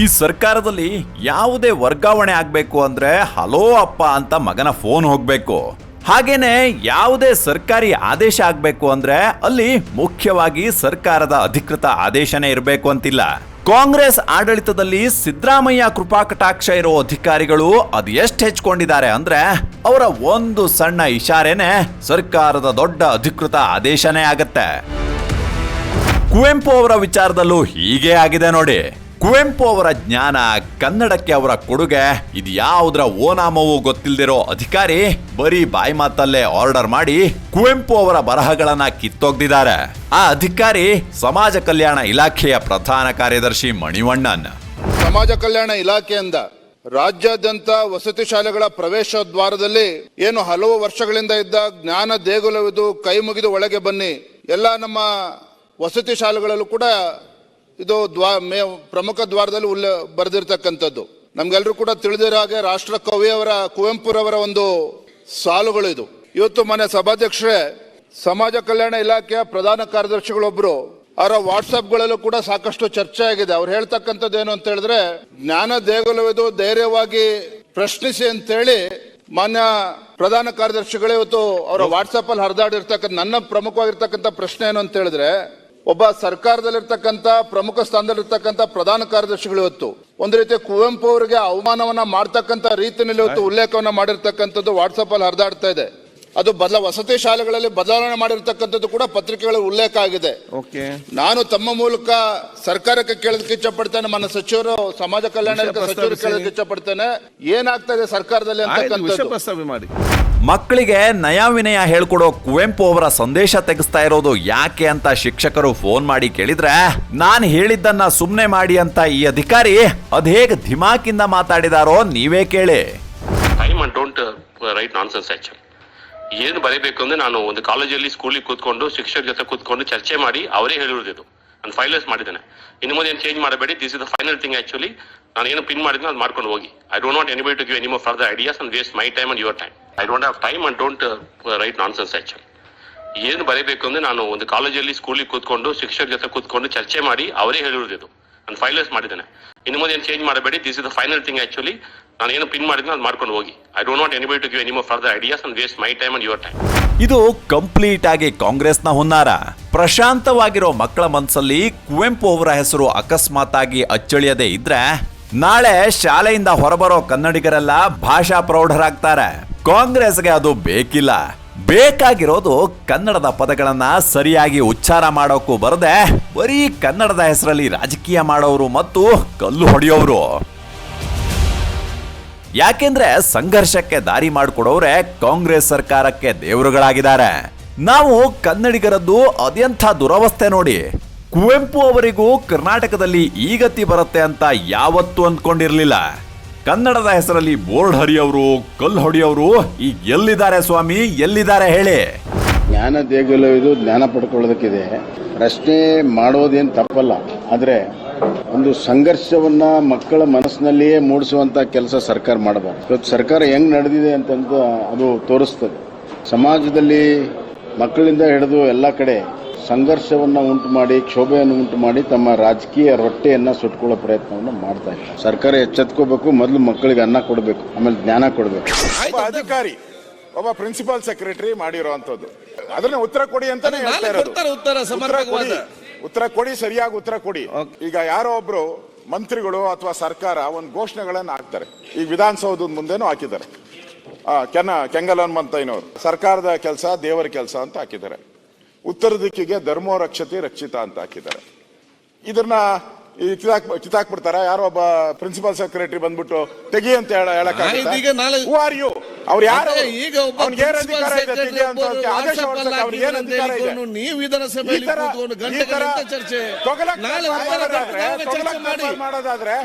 ಈ ಸರ್ಕಾರದಲ್ಲಿ ಯಾವುದೇ ವರ್ಗಾವಣೆ ಆಗ್ಬೇಕು ಅಂದ್ರೆ ಹಲೋ ಅಪ್ಪ ಅಂತ ಮಗನ ಫೋನ್ ಹೋಗ್ಬೇಕು. ಹಾಗೇನೆ ಯಾವುದೇ ಸರ್ಕಾರಿ ಆದೇಶ ಆಗ್ಬೇಕು ಅಂದ್ರೆ ಅಲ್ಲಿ ಮುಖ್ಯವಾಗಿ ಸರ್ಕಾರದ ಅಧಿಕೃತ ಆದೇಶನೇ ಇರಬೇಕು ಅಂತಿಲ್ಲ. ಕಾಂಗ್ರೆಸ್ ಆಡಳಿತದಲ್ಲಿ ಸಿದ್ದರಾಮಯ್ಯ ಕೃಪಾ ಕಟಾಕ್ಷ ಇರೋ ಅಧಿಕಾರಿಗಳು ಅದು ಎಷ್ಟು ಹೆಚ್ಕೊಂಡಿದ್ದಾರೆ ಅಂದ್ರೆ ಅವರ ಒಂದು ಸಣ್ಣ ಇಶಾರೆನೆ ಸರ್ಕಾರದ ದೊಡ್ಡ ಅಧಿಕೃತ ಆದೇಶನೇ ಆಗತ್ತೆ. ಕುವೆಂಪು ಅವರ ವಿಚಾರದಲ್ಲೂ ಹೀಗೆ ಆಗಿದೆ ನೋಡಿ. ಕುವೆಂಪು ಅವರ ಜ್ಞಾನ ಕನ್ನಡಕ್ಕೆ ಅವರ ಕೊಡುಗೆ, ಇದು ಯಾವುದರ ಓನಾಮವೂ ಗೊತ್ತಿಲ್ದಿರೋ ಅಧಿಕಾರಿ, ಬರೀ ಬಾಯಿ ಮಾತಲ್ಲೇ ಆರ್ಡರ್ ಮಾಡಿ ಕುವೆಂಪು ಅವರ ಬರಹಗಳನ್ನ ಕಿತ್ತೊಗ್ದಿದ್ದಾರೆ. ಆ ಅಧಿಕಾರಿ ಸಮಾಜ ಕಲ್ಯಾಣ ಇಲಾಖೆಯ ಪ್ರಧಾನ ಕಾರ್ಯದರ್ಶಿ ಮಣಿವಣ್ಣನ್. ಸಮಾಜ ಕಲ್ಯಾಣ ಇಲಾಖೆಯಿಂದ ರಾಜ್ಯಾದ್ಯಂತ ವಸತಿ ಶಾಲೆಗಳ ಪ್ರವೇಶ ದ್ವಾರದಲ್ಲಿ ಏನು ಹಲವು ವರ್ಷಗಳಿಂದ ಇದ್ದ ಜ್ಞಾನ ದೇಗುಲವಿದು ಕೈ ಮುಗಿದು ಒಳಗೆ ಬನ್ನಿ. ಎಲ್ಲ ನಮ್ಮ ವಸತಿ ಶಾಲೆಗಳಲ್ಲೂ ಕೂಡ ಇದು ದ್ವಾ, ಮೇ, ಪ್ರಮುಖ ದ್ವಾರದಲ್ಲಿ ಉಲ್ಲ ಬರೆದಿರ್ತಕ್ಕಂಥದ್ದು. ನಮ್ಗೆಲ್ಲರೂ ಕೂಡ ತಿಳಿದಿರೋ ಹಾಗೆ ರಾಷ್ಟ್ರ ಕವಿಯವರ ಕುವೆಂಪುರವರ ಒಂದು ಸಾಲುಗಳು ಇದು. ಇವತ್ತು ಮನೆ ಸಭಾಧ್ಯಕ್ಷರೇ, ಸಮಾಜ ಕಲ್ಯಾಣ ಇಲಾಖೆಯ ಪ್ರಧಾನ ಕಾರ್ಯದರ್ಶಿಗಳೊಬ್ರು, ಅವರ ವಾಟ್ಸಪ್ಗಳಲ್ಲೂ ಕೂಡ ಸಾಕಷ್ಟು ಚರ್ಚೆ ಆಗಿದೆ. ಅವ್ರು ಹೇಳ್ತಕ್ಕಂಥದ್ದು ಏನು ಅಂತ ಹೇಳಿದ್ರೆ, ಜ್ಞಾನ ದೇಗುಲವಿದು ಧೈರ್ಯವಾಗಿ ಪ್ರಶ್ನಿಸಿ ಅಂತೇಳಿ ಮಾನ್ಯ ಪ್ರಧಾನ ಕಾರ್ಯದರ್ಶಿಗಳು ಇವತ್ತು ಅವರ ವಾಟ್ಸಪ್ ಅಲ್ಲಿ ಹರಿದಾಡಿರ್ತಕ್ಕಂಥ, ನನ್ನ ಪ್ರಮುಖವಾಗಿರ್ತಕ್ಕಂಥ ಪ್ರಶ್ನೆ ಏನು ಅಂತ ಹೇಳಿದ್ರೆ ಒಬ್ಬ ಸರ್ಕಾರದಲ್ಲಿರ್ತಕ್ಕಂಥ ಪ್ರಮುಖ ಸ್ಥಾನದಲ್ಲಿರ್ತಕ್ಕಂಥ ಪ್ರಧಾನ ಕಾರ್ಯದರ್ಶಿಗಳು ಇವತ್ತು. ಒಂದು ರೀತಿ ಕುವೆಂಪು ಅವರಿಗೆ ಅವಮಾನವನ್ನ ಮಾಡ್ತಕ್ಕಂಥ ರೀತಿಯಲ್ಲಿ ಇವತ್ತು ಉಲ್ಲೇಖವನ್ನ ಮಾಡಿರ್ತಕ್ಕಂಥದ್ದು ವಾಟ್ಸಪ್ ಅಲ್ಲಿ ಹರಿದಾಡ್ತಾ ಇದೆ. ಅದು ಬದಲ ವಸತಿ ಶಾಲೆಗಳಲ್ಲಿ ಬದಲಾವಣೆ ಮಾಡಿರ್ತಕ್ಕಂಥದ್ದು ಕೂಡ ಪತ್ರಿಕೆಗಳಲ್ಲಿ ಉಲ್ಲೇಖ ಆಗಿದೆ. ಓಕೆ. ನಾನು ತಮ್ಮ ಮೂಲಕ ಸರ್ಕಾರಕ್ಕೆ ಕೇಳೋದಕ್ಕೆ ಇಚ್ಛಪಡ್ತೇನೆ ನನ್ನ ಸಚಿವರು ಸಮಾಜ ಕಲ್ಯಾಣ ಸಚಿವರು. ಕೇಳೋದಕ್ಕೆ ಇಚ್ಛಪಡ್ತೇನೆ. ಏನಾಗ್ತಾ ಇದೆ ಸರ್ಕಾರದಲ್ಲಿ ಅಂತಕ್ಕಂಥದ್ದು? ಮಾಡಿ. ಮಕ್ಕಳಿಗೆ ನಯ ವಿನಯ ಹೇಳ್ಕೊಡೋ ಕುವೆಂಪು ಅವರ ಸಂದೇಶ ತೆಗೆಸ್ತಾ ಇರೋದು ಯಾಕೆ ಅಂತ ಶಿಕ್ಷಕರು ಫೋನ್ ಮಾಡಿ ಕೇಳಿದ್ರೆ, ನಾನು ಹೇಳಿದ್ದನ್ನ ಸುಮ್ಮನೆ ಮಾಡಿ ಅಂತ ಈ ಅಧಿಕಾರಿ ಅದೇಗ್ ಧಿಮಾಕಿಂದ ಮಾತಾಡಿದಾರೋ ನೀವೇ ಕೇಳಿ. ಟೈಮ್ ಡೋಂಟ್ ರೈಟ್ ನಾನ್ಸನ್ಸ್ ಏನು ಬರೀಬೇಕು ಅಂದ್ರೆ ನಾನು ಒಂದು ಕಾಲೇಜಲ್ಲಿ ಸ್ಕೂಲಿಗೆ ಕೂತ್ಕೊಂಡು, ಶಿಕ್ಷಕರ ಜೊತೆ ಕೂತ್ಕೊಂಡು ಚರ್ಚೆ ಮಾಡಿ ಅವರೇ ಹೇಳಿರೋದು ಇದು. ನಾನು ಫೈನಲೈಸ್ ಮಾಡಿದ್ದೇನೆ. ಇನ್ನು ಮುಂದೆ ಏನು ಚೇಂಜ್ ಮಾಡಬೇಡಿ this is final thing actually ನಾನು ಏನು ಪಿನ್ ಮಾಡಿದ್ನೋ ಅದು ಮಾಡ್ಕೊಂಡು ಹೋಗಿ. I don't not anybody to give any more further ideas and waste my time and your time I don't have time and don't write nonsense actually ಏನು ಬರೀಬೇಕು ಅಂದ್ರೆ ನಾನು ಒಂದು ಕಾಲೇಜಲ್ಲಿ ಸ್ಕೂಲಿಗೆ ಕೂತ್ಕೊಂಡು ಶಿಕ್ಷಕರ ಜೊತೆ ಕೂತ್ಕೊಂಡು ಚರ್ಚೆ ಮಾಡಿ ಅವರೇ ಹೇಳಿರೋದು ಇದು. ನಾನು ಫೈನಲೈಸ್ ಮಾಡಿದ್ದೇನೆ. ಇನ್ನು ಮುಂದೆ ಏನು ಚೇಂಜ್ ಮಾಡಬೇಡಿ this is the final thing actually ನಾನು ಏನು ಪಿನ್ ಮಾಡಿದ್ನೋ ಅದು ಮಾಡ್ಕೊಂಡು ಹೋಗಿ. I don't not anybody to give any more further ideas and waste my time and your time ಇದು ಕಂಪ್ಲೀಟ್ ಆಗಿ ಕಾಂಗ್ರೆಸ್ನ ಹುನ್ನಾರ. ಪ್ರಶಾಂತವಾಗಿರೋ ಮಕ್ಕಳ ಮನಸ್ಸಲ್ಲಿ ಕುವೆಂಪು ಅವರ ಹೆಸರು ಅಕಸ್ಮಾತ್ ಆಗಿ ಅಚ್ಚಳಿಯದೇ ಇದ್ರೆ ನಾಳೆ ಶಾಲೆಯಿಂದ ಹೊರಬರೋ ಕನ್ನಡಿಗರೆಲ್ಲ ಭಾಷಾ ಪ್ರೌಢರಾಗ್ತಾರೆ. ಕಾಂಗ್ರೆಸ್ಗೆ ಅದು ಬೇಕಿಲ್ಲ. ಬೇಕಾಗಿರೋದು ಕನ್ನಡದ ಪದಗಳನ್ನ ಸರಿಯಾಗಿ ಉಚ್ಚಾರ ಮಾಡೋಕ್ಕೂ ಬರದೆ ಬರೀ ಕನ್ನಡದ ಹೆಸರಲ್ಲಿ ರಾಜಕೀಯ ಮಾಡೋರು ಮತ್ತು ಕಲ್ಲು ಹೊಡೆಯೋರು ಯಾಕೆಂದ್ರೆ ಸಂಘರ್ಷಕ್ಕೆ ದಾರಿ ಮಾಡಿಕೊಡೋರೆ ಕಾಂಗ್ರೆಸ್ ಸರ್ಕಾರಕ್ಕೆ ದೇವರುಗಳಾಗಿದ್ದಾರೆ. ನಾವು ಕನ್ನಡಿಗರದ್ದು ಅದೆಂಥ ದುರವಸ್ಥೆ ನೋಡಿ. ಕುವೆಂಪು ಅವರಿಗೂ ಕರ್ನಾಟಕದಲ್ಲಿ ಈ ಗತಿ ಬರುತ್ತೆ ಅಂತ ಯಾವತ್ತೂ ಅಂದ್ಕೊಂಡಿರ್ಲಿಲ್ಲ. ಕನ್ನಡದ ಹೆಸರಲ್ಲಿ ಬೋರ್ಡ್ ಹರಿಯವರು, ಕಲ್ಲು ಹೊಡೆಯವರು ಈಗ ಎಲ್ಲಿದ್ದಾರೆ ಸ್ವಾಮಿ, ಎಲ್ಲಿದ್ದಾರೆ ಹೇಳಿ? ಜ್ಞಾನ ದೇಗುಲ ಇದು ಜ್ಞಾನ ಪಡ್ಕೊಳ್ಳೋದಕ್ಕಿದೆ. ಪ್ರಶ್ನೆ ಮಾಡೋದೇನು ತಪ್ಪಲ್ಲ. ಆದರೆ ಒಂದು ಸಂಘರ್ಷವನ್ನ ಮಕ್ಕಳ ಮನಸ್ಸಿನಲ್ಲಿಯೇ ಮೂಡಿಸುವಂತ ಕೆಲಸ ಸರ್ಕಾರ ಮಾಡಬಾರ್ದು. ಇವತ್ತು ಸರ್ಕಾರ ಹೆಂಗ್ ನಡೆದಿದೆ ಅಂತಂದು ಅದು ತೋರಿಸ್ತದೆ. ಸಮಾಜದಲ್ಲಿ ಮಕ್ಕಳಿಂದ ಹಿಡಿದು ಎಲ್ಲ ಕಡೆ ಸಂಘರ್ಷವನ್ನ ಉಂಟು ಮಾಡಿ ಕ್ಷೋಭೆಯನ್ನು ಉಂಟು ಮಾಡಿ ತಮ್ಮ ರಾಜಕೀಯ ರೊಟ್ಟೆಯನ್ನು ಸುಟ್ಕೊಳ್ಳೋ ಪ್ರಯತ್ನವನ್ನು ಮಾಡ್ತಾ ಇದ್ದಾರೆ. ಸರ್ಕಾರ ಎಚ್ಚೆತ್ಕೋಬೇಕು ಮೊದಲು ಮಕ್ಕಳಿಗೆ ಅನ್ನ ಕೊಡಬೇಕು ಆಮೇಲೆ ಜ್ಞಾನ ಕೊಡಬೇಕು. ಒಬ್ಬ ಅಧಿಕಾರಿ ಒಬ್ಬ ಪ್ರಿನ್ಸಿಪಾಲ್ ಸೆಕ್ರೆಟರಿ ಮಾಡಿರುವಂತದ್ದು ಅದನ್ನ ಉತ್ತರ ಕೊಡಿ ಅಂತಾನೆ ಅದು ಹೇಳ್ತಾ ನಾಳೆ ಇರೋದು. ಕೊಡ್ತಾರೆ ಉತ್ತರ ಉತ್ತರ ಸಮರ್ಪಕವಾದ. ಕೊಡಿ ಉತ್ತರ ಕೊಡಿ ಸರಿಯಾಗಿ ಉತ್ತರ ಕೊಡಿ. ಈಗ ಯಾರೋ ಒಬ್ರು ಮಂತ್ರಿಗಳು ಅಥವಾ ಸರ್ಕಾರ ಒಂದು ಘೋಷಣೆಗಳನ್ನ ಹಾಕ್ತಾರೆ. ಈಗ ವಿಧಾನಸೌಧದ ಮುಂದೆನೂ ಹಾಕಿದ್ದಾರೆ. ಆ, ಕೆನ ಕೆಂಗಲ್ ಹನುಮಂತಯ್ಯನವರು ಸರ್ಕಾರದ ಕೆಲಸ ದೇವರ ಕೆಲಸ ಅಂತ ಹಾಕಿದ್ದಾರೆ. ಉತ್ತರ ದಿಕ್ಕಿಗೆ ಧರ್ಮೋ ರಕ್ಷತೆ ರಕ್ಷಿತ ಅಂತ ಹಾಕಿದ್ದಾರೆ ಇದನ್ನ ಈ ಕಿತಾಕ್ ಕಿತಾಕ್ಬಿಡ್ತಾರ ಯಾರೋ ಒಬ್ಬ ಪ್ರಿನ್ಸಿಪಲ್ ಸೆಕ್ರೆಟರಿ ಬಂದ್ಬಿಟ್ಟು ತೆಗಿ ಅಂತ ಹೇಳ ಆಯ್ತು, ಈಗ ನಾಳೆ- ಹೂ ಆರ್ ಯು ಅವ್ರು ಯಾರು ಈಗ ನೀವು ವಿಧಾನಸಭೆಯಲ್ಲಿ ಚರ್ಚೆ ಮಾಡೋದಾದ್ರೆ,